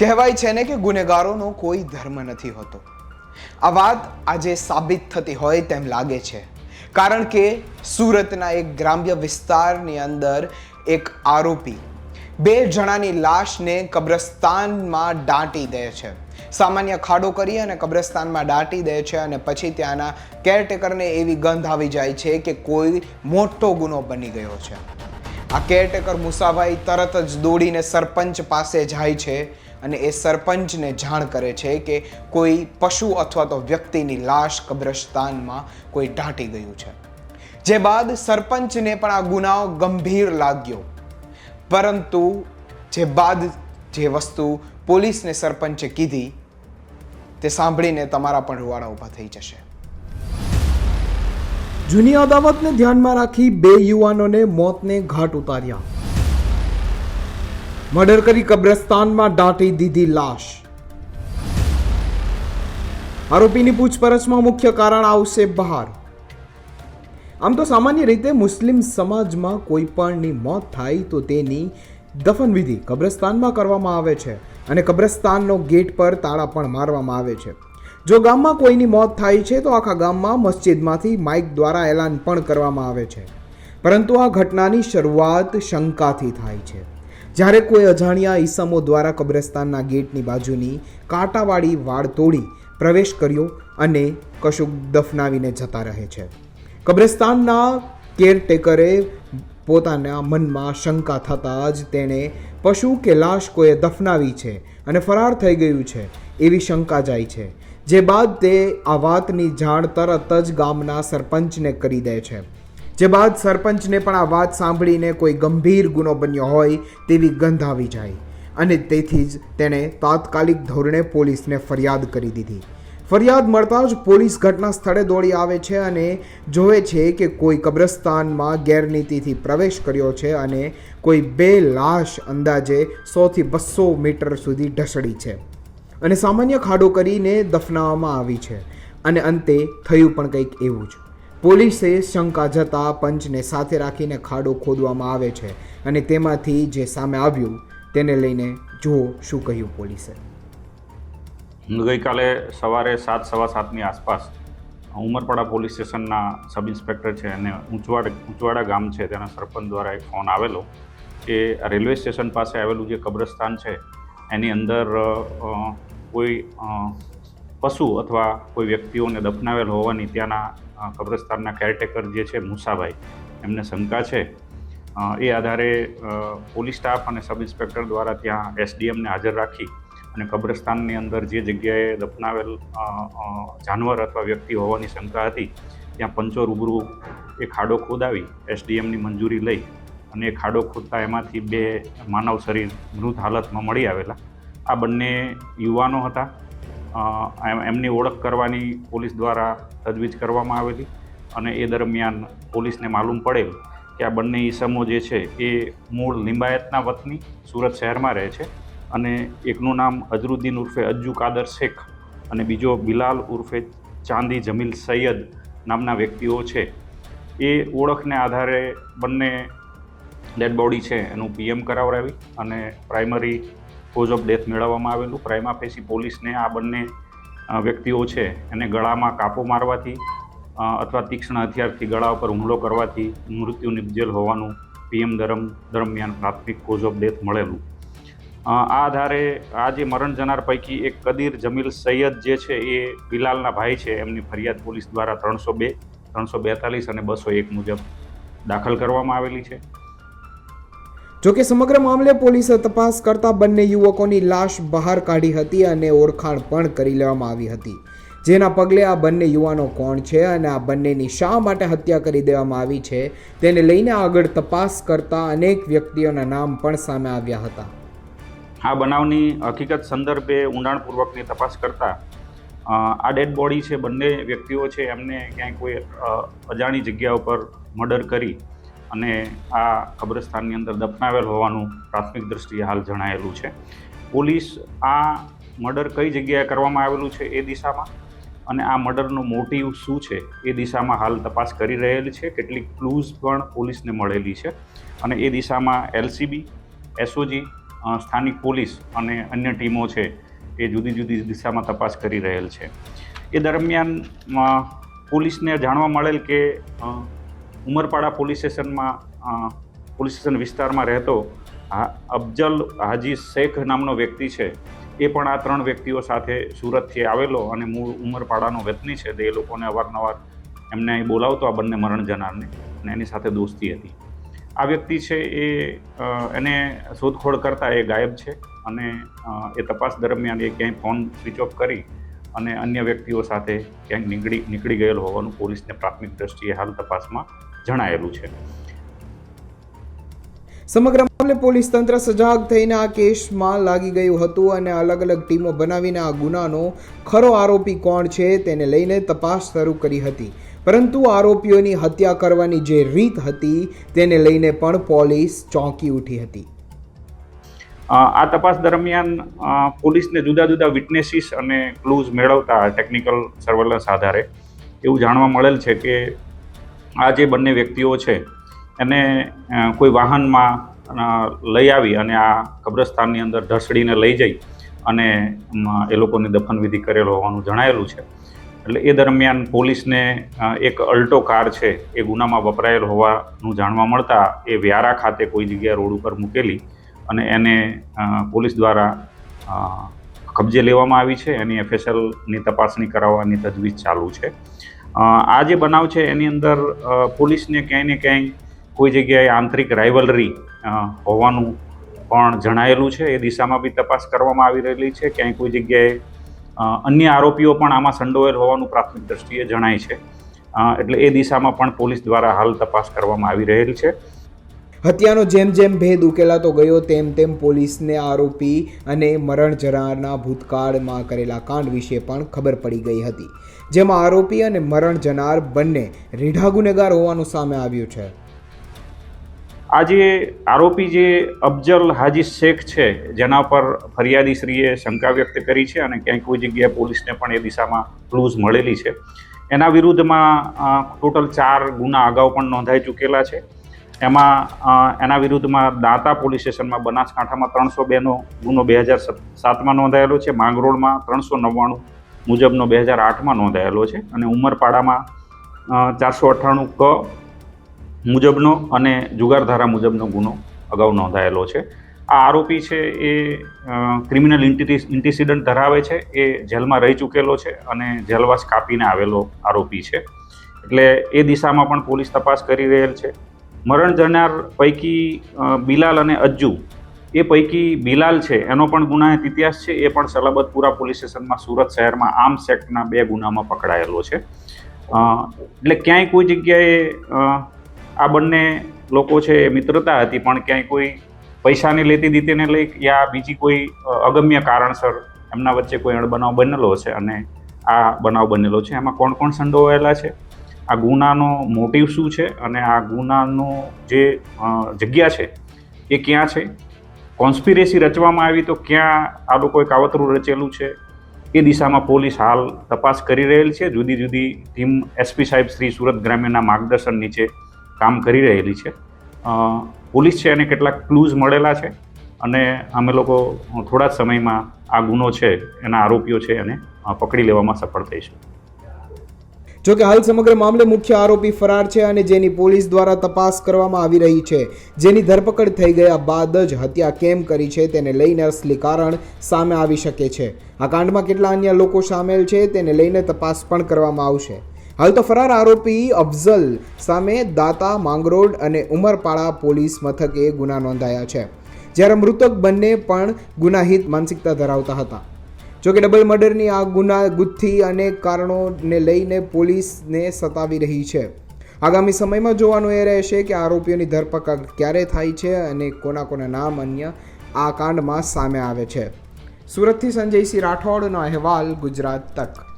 કહેવાય છે ને કે ગુનેગારોનો કોઈ ધર્મ નથી હોતો. આ વાત આજે સાબિત થતી હોય તેમ લાગે છે. કારણ કે સુરતના એક ગ્રામ્ય વિસ્તારની અંદર એક આરોપી બે જણાની લાશને કબ્રસ્તાનમાં દાટી દે છે. સામાન્ય ખાડો કરી અને કબ્રસ્તાનમાં દાટી દે છે અને પછી ત્યાંના કેરટેકરને એવી ગંધ આવી જાય છે કે કોઈ મોટો ગુનો બની ગયો છે. આ કેરટેકર મુસાભાઈ તરત જ દોડીને સરપંચ પાસે જાય છે અને એ સરપંચને જાણ કરે છે કે કોઈ પશુ અથવા તો વ્યક્તિની લાશ કબ્રસ્તાનમાં કોઈ ઢાંટી ગયું છે. જે બાદ સરપંચને પણ આ ગુનાઓ ગંભીર લાગ્યો. પરંતુ જે બાદ જે વસ્તુ પોલીસને સરપંચે કીધી, તે સાંભળીને તમારા પણ રૂવાડા ઊભા થઈ જશે. જૂની અદાવતને ધ્યાનમાં રાખી બે યુવાનોને મોતને ઘાટ ઉતાર્યા. મર્ડર કરી કબ્રસ્તાનમાં દાટી દીધી લાશ. આરોપીની પૂછપરછમાં મુખ્ય કારણ આવશે બહાર. આમ તો સામાન્ય રીતે મુસ્લિમ સમાજમાં કોઈ પણની મોત થાય તો તેની દફનવિધિ કબ્રસ્તાનમાં કરવામાં આવે છે અને કબ્રસ્તાનનો ગેટ પર તાળા પણ મારવામાં આવે છે. જો ગામમાં કોઈની મોત થાય છે તો આખા ગામમાં મસ્જિદમાંથી માઇક દ્વારા એલાન પણ કરવામાં આવે છે. પરંતુ આ ઘટનાની શરૂઆત શંકાથી થાય છે. જ્યારે કોઈ અજાણ્યા ઈસમો દ્વારા કબ્રસ્તાનના ગેટની બાજુની કાંટાવાળી વાડ તોડી પ્રવેશ કર્યો અને કશુંક દફનાવીને જતા રહે છે. કબ્રસ્તાનના કેરટેકરે પોતાના મનમાં શંકા થતાં જ તેણે પશુ કે લાશ કોઈએ દફનાવી છે અને ફરાર થઈ ગયું છે એવી શંકા જાય છે, જે બાદ તે આ વાતની જાણ તરત જ ગામના સરપંચને કરી દે છે. જે બાદ સરપંચને પણ આ વાત સાંભળીને કોઈ ગંભીર ગુનો બન્યો હોય તેવી ગંધ આવી જાય. અને તેથી જ તેણે તાત્કાલિક ધોરણે પોલીસને ફરિયાદ કરી દીધી. ફરિયાદ મળતા જ પોલીસ ઘટના સ્થળે દોડી આવે છે અને જોવે છે કે કોઈ કબ્રસ્તાનમાં ગેરનીતિથી પ્રવેશ કર્યો છે અને કોઈ બે લાશ અંદાજે સોથી બસો મીટર સુધી ઢસડી છે. અને સામાન્ય ખાડો કરીને દફનાવવામાં આવી છે. અને અંતે થયું પણ કંઈક એવું જ. પોલીસે શંકા જતા પંચને સાથે રાખીને ખાડો ખોદવામાં આવે છે અને તેમાંથી જે સામે આવ્યું તેને લઈને જુઓ શું કહ્યું પોલીસે. ગઈકાલે સવારે સાત સવા સાતની આસપાસ ઉમરપાડા પોલીસ સ્ટેશનના સબ ઇન્સ્પેક્ટર છે અને ઊંચવાડ ઊંચવાડા ગામ છે તેના સરપંચ દ્વારા એક ફોન આવેલો કે રેલવે સ્ટેશન પાસે આવેલું જે કબ્રસ્તાન છે એની અંદર કોઈ પશુ અથવા કોઈ વ્યક્તિઓને દફનાવેલ હોવાની ત્યાંના કબ્રસ્તાનના કેરટેકર જે છે મુસાભાઈ, એમને શંકા છે. એ આધારે પોલીસ સ્ટાફ અને સબ ઇન્સ્પેક્ટર દ્વારા ત્યાં એસડીએમને હાજર રાખી અને કબ્રસ્તાનની અંદર જે જગ્યાએ દફનાવેલ જાનવર અથવા વ્યક્તિ હોવાની શંકા હતી, ત્યાં પંચો રૂબરૂ એ ખાડો ખોદાવી એસડીએમની મંજૂરી લઈ અને એ ખાડો ખોદતા એમાંથી બે માનવ શરીર મૃત હાલતમાં મળી આવેલા. આ બંને યુવાનો હતા. એમની ઓળખ કરવાની પોલીસ દ્વારા તજવીજ કરવામાં આવેલી અને એ દરમિયાન પોલીસને માલુમ પડેલ કે આ બંને ઈસમો જે છે એ મૂળ લિંબાયતના વતની સુરત શહેરમાં રહે છે અને એકનું નામ અઝરુદ્દીન ઉર્ફે અજ્જુ કાદર શેખ અને બીજો બિલાલ ઉર્ફે ચાંદી જમીલ સૈયદ નામના વ્યક્તિઓ છે. એ ઓળખને આધારે બંને ડેડ બોડી છે એનું પીએમ કરાવડાવી અને પ્રાઇમરી કોઝ ઓફ ડેથ મેળવવામાં આવેલું. પ્રાઇમા ફેસી પોલીસને આ બંને વ્યક્તિઓ છે એને ગળામાં કાપો મારવાથી અથવા તીક્ષ્ણ હથિયારથી ગળા ઉપર હુમલો કરવાથી મૃત્યુ નિપજેલ હોવાનું પીએમ દરમ દરમિયાન પ્રાથમિક કોઝ ઓફ ડેથ મળેલું. આ આધારે આ જે મરણ જનાર પૈકી એક કદીર જમીલ સૈયદ જે છે એ બિલાલના ભાઈ છે. એમની ફરિયાદ પોલીસ દ્વારા ત્રણસો બે, ત્રણસો બેતાલીસ અને બસો એક મુજબ દાખલ કરવામાં આવેલી છે. જોકે સમગ્ર મામલે પોલીસે તપાસ કરતા બંને યુવકોની લાશ બહાર કાઢી હતી અને ઓળખાણ પણ કરી લેવામાં આવી હતી. જેના પગલે આ બંને યુવાનો કોણ છે અને આ બંનેની શા માટે હત્યા કરી દેવામાં આવી છે, તેને લઈને આગળ તપાસ કરતા અનેક વ્યક્તિઓના નામ પણ સામે આવ્યા હતા. આ બનાવની હકીકત સંદર્ભે ઊંડાણપૂર્વકની તપાસ કરતા આ ડેડ બોડી છે, બંને વ્યક્તિઓ છે, એમને ક્યાંય કોઈ અજાણી જગ્યા ઉપર મર્ડર કરી અને આ કબ્રસ્તાનની અંદર દફનાવેલ હોવાનું પ્રાથમિક દ્રષ્ટિએ હાલ જણાયેલું છે. પોલીસ આ મર્ડર કઈ જગ્યાએ કરવામાં આવેલું છે એ દિશામાં? અને આ મર્ડરનો મોટિવ શું છે એ દિશામાં હાલ તપાસ કરી રહેલી છે? કેટલીક ક્લૂઝ પણ પોલીસને મળેલી છે. અને એ દિશામાં એલસીબી એસઓજી સ્થાનિક પોલીસ અને અન્ય ટીમો છે એ જુદી જુદી દિશામાં તપાસ કરી રહેલ છે. એ દરમિયાન પોલીસને જાણવા મળેલ કે ઉમરપાડા પોલીસ સ્ટેશનમાં પોલીસ સ્ટેશન વિસ્તારમાં રહેતો અફજલ હાજી શેખ નામનો વ્યક્તિ છે. એ પણ આ ત્રણ વ્યક્તિઓ સાથે સુરતથી આવેલો અને મૂળ ઉમરપાડાનો વતની છે. તે એ લોકોને અવારનવાર એમને અહીં બોલાવતો, આ બંને મરણ જનારને અને એની સાથે દોસ્તી હતી. આ વ્યક્તિ છે એ એને શોધખોળ કરતાં એ ગાયબ છે અને એ તપાસ દરમિયાન એ ક્યાંય ફોન સ્વિચ ઓફ કરી અને અન્ય વ્યક્તિઓ સાથે ક્યાંક નીકળી નીકળી ગયેલ હોવાનું પોલીસને પ્રાથમિક દ્રષ્ટિએ હાલ તપાસમાં જણાયેલું છે. સમગ્ર મામલે પોલીસ તંત્ર સજાગ થઈને આ કેસમાં લાગી ગયું હતું અને અલગ અલગ ટીમો બનાવીને આ ગુનાનો ખરો આરોપી કોણ છે તેને લઈને તપાસ શરૂ કરી હતી. પરંતુ આરોપીઓની હત્યા કરવાની જે રીત હતી તેને લઈને પણ પોલીસ ચોંકી ઉઠી હતી. આ તપાસ દરમિયાન પોલીસને જુદા જુદા વિટનેસીસ અને ક્લૂઝ મેળવતા ટેકનિકલ સર્વેલન્સ આધારે એવું જાણવા મળેલ છે કે આ જે બંને વ્યક્તિઓ છે, એને કોઈ વાહનમાં લઈ આવી અને આ કબ્રસ્તાનની અંદર ઢસડીને લઈ જઈ અને એ લોકોની દફનવિધિ કરેલો હોવાનું જણાયેલું છે. એટલે એ દરમિયાન પોલીસને એક અલ્ટો કાર છે, એ ગુનામાં વપરાયેલ હોવાનું જાણવા મળતા એ વ્યારા ખાતે કોઈ જગ્યાએ રોડ ઉપર મૂકેલી અને એને પોલીસ દ્વારા કબજે લેવામાં આવી છે. એની એફએસએલની તપાસણી કરાવવાની તજવીજ ચાલુ છે. આ જે બનાવ છે, એની અંદર પોલીસને ક્યાંય ને ક્યાંય કોઈ જગ્યાએ આંતરિક રાઇવલરી હોવાનું પણ જણાયેલું છે. એ દિશામાં બી તપાસ કરવામાં આવી રહેલી છે. ક્યાંય કોઈ જગ્યાએ અન્ય આરોપીઓ પણ આમાં સંડોવેલ હોવાનું પ્રાથમિક દ્રષ્ટિએ જણાય છે. એટલે એ દિશામાં પણ પોલીસ દ્વારા હાલ તપાસ કરવામાં આવી રહેલ છે. હત્યાનો જેમ જેમ ભેદ ઉકેલાતો ગયો, તેમ તેમ પોલીસને આરોપી અને મરણ જનારના ભૂતકાળમાં કરેલા કાંડ વિશે પણ ખબર પડી ગઈ હતી, જેમાં આરોપી અને મરણ જનાર બંને રીઢા ગુનેગાર હોવાનું સામે આવ્યું છે. આજે આરોપી જે અફજલ હાજી શેખ છે, જેના પર ફરિયાદીશ્રીએ શંકા વ્યક્ત કરી છે અને ક્યાંય કોઈ જગ્યાએ પોલીસને પણ એ દિશામાં ક્લૂઝ મળેલી છે. એના વિરુદ્ધમાં ટોટલ ચાર ગુના અગાઉ પણ નોંધાઈ ચૂકેલા છે. એમાં એના વિરુદ્ધમાં દાંતા પોલીસ સ્ટેશનમાં બનાસકાંઠામાં ત્રણસો બેનો ગુનો બે હજાર સાતમાં નોંધાયેલો છે. માંગરોળમાં ત્રણસો નવ્વાણું મુજબનો બે હજાર આઠમાં નોંધાયેલો છે અને ઉમરપાડામાં ચારસો અઠ્ઠાણું ક મુજબનો અને જુગારધારા મુજબનો ગુનો અગાઉ નોંધાયેલો છે. આ આરોપી છે એ ક્રિમિનલ ઇન્ટિસિડન્ટ ધરાવે છે. એ જેલમાં રહી ચૂકેલો છે અને જેલવાસ કાપીને આવેલો આરોપી છે. એટલે એ દિશામાં પણ પોલીસ તપાસ કરી રહેલ છે. મરણ જનાર પૈકી બિલાલ અને અજ્જુ, એ પૈકી બિલાલ છે, એનો પણ ગુનાહિત ઇતિહાસ છે, એ પણ સલાબતપુરા પોલીસ સ્ટેશનમાં સુરત શહેરમાં આર્મ્સ એક્ટના બે ગુનામાં પકડાયેલો છે. એટલે ક્યાંય કોઈ જગ્યાએ આ બંને લોકો છે એ મિત્રતા હતી, પણ ક્યાંય કોઈ પૈસાની લેતી દીતીને લઈ યા બીજી કોઈ અગમ્ય કારણસર એમના વચ્ચે કોઈ અણબનાવ બનેલો છે અને આ બનાવ બનેલો છે. એમાં કોણ કોણ સંડોવાયેલા છે? આ ગુનાનો મોટિવ શું છે અને આ ગુનાનો જે જગ્યા છે એ ક્યાં છે? કોન્સ્પિરેસી રચવામાં આવી તો ક્યાં આ લોકોએ કાવતરું રચેલું છે? એ દિશામાં પોલીસ હાલ તપાસ કરી રહેલ છે. જુદી જુદી ટીમ એસપી સાહેબ શ્રી સુરત ગ્રામ્યના માર્ગદર્શન નીચે કામ કરી રહેલી છે. પોલીસ છે એને કેટલાક ક્લૂઝ મળેલા છે અને અમે લોકો થોડા જ સમયમાં આ ગુનો છે, એના આરોપીઓ છે એને પકડી લેવામાં સફળ થઈશું. જોકે હાલ સમગ્ર મામલે મુખ્ય આરોપી ફરાર છે અને જેની પોલીસ દ્વારા તપાસ કરવામાં આવી રહી છે. જેની ધરપકડ થઈ ગયા બાદ જ હત્યા કેમ કરી છે તેને લઈને અસલી કારણ સામે આવી શકે છે. આ કાંડમાં કેટલા અન્ય લોકો સામેલ છે તેને લઈને તપાસ પણ કરવામાં આવશે. હાલ તો ફરાર આરોપી અફઝલ સામે દાતા, માંગરોળ અને ઉમરપાડા પોલીસ મથકે ગુના નોંધાયા છે. જ્યારે મૃતક બંને પણ ગુનાહિત માનસિકતા ધરાવતા હતા. જોકે ડબલ મર્ડરની આ ગુના ગુથ્થી અનેક કારણોને લઈને પોલીસને સતાવી રહી છે. આગામી સમયમાં જોવાનું એ રહેશે કે આરોપીઓની ધરપકડ ક્યારે થાય છે અને કોના કોના નામ અન્ય આ કાંડમાં સામે આવે છે. સુરતથી સંજયસિંહ રાઠોડનો અહેવાલ ગુજરાત તક.